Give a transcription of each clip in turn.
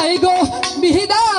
Saigo, mi hidayah.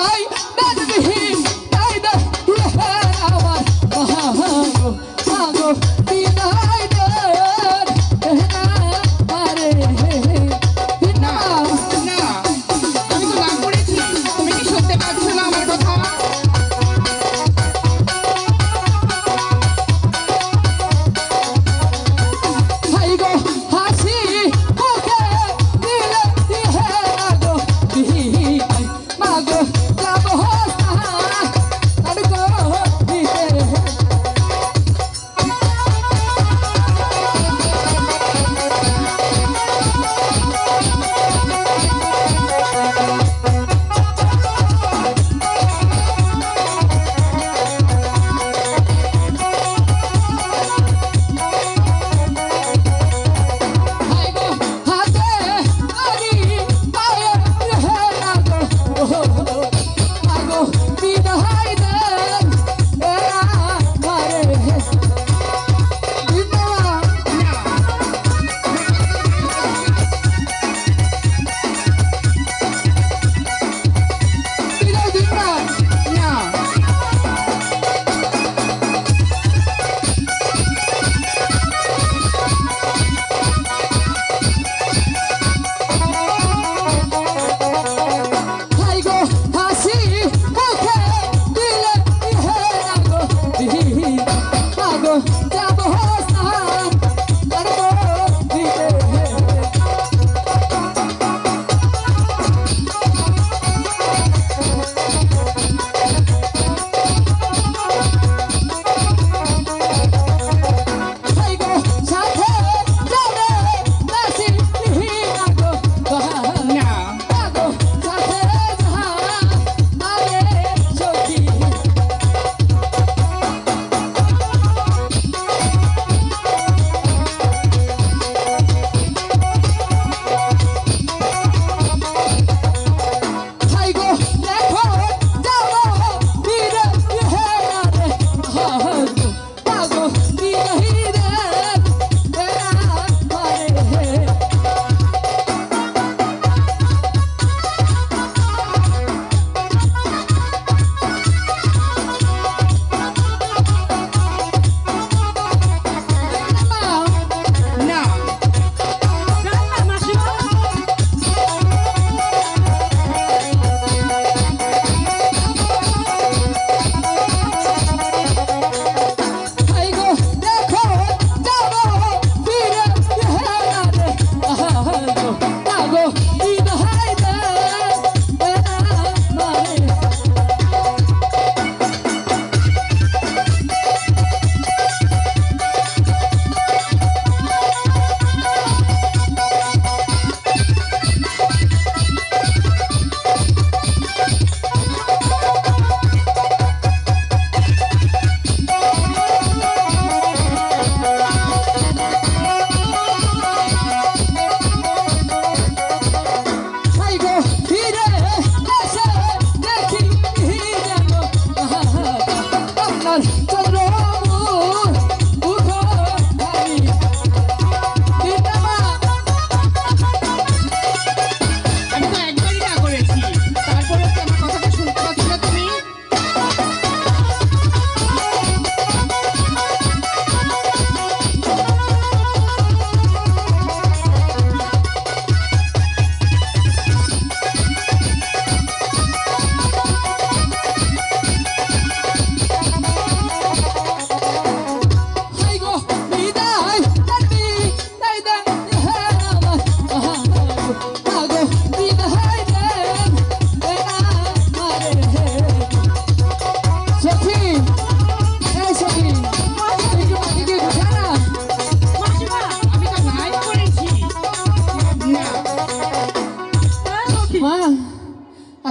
hayda hayda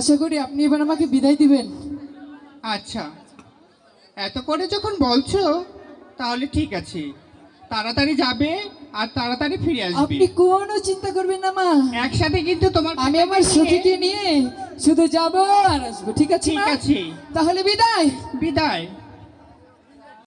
আশা করি আপনি এবার আমাকে বিদায় দিবেন। আচ্ছা। এত করে যখন বলছো তাহলে ঠিক আছে। তাড়াতাড়ি যাবে আর তাড়াতাড়ি ফিরে আসবে। আপনি কোনো চিন্তা করবেন না মা। একসাথে কিন্তু তোমার আমি আমার সুখীকে নিয়ে শুধু যাব আর আসব ঠিক আছে ঠিক আছে। তাহলে বিদায়। বিদায়।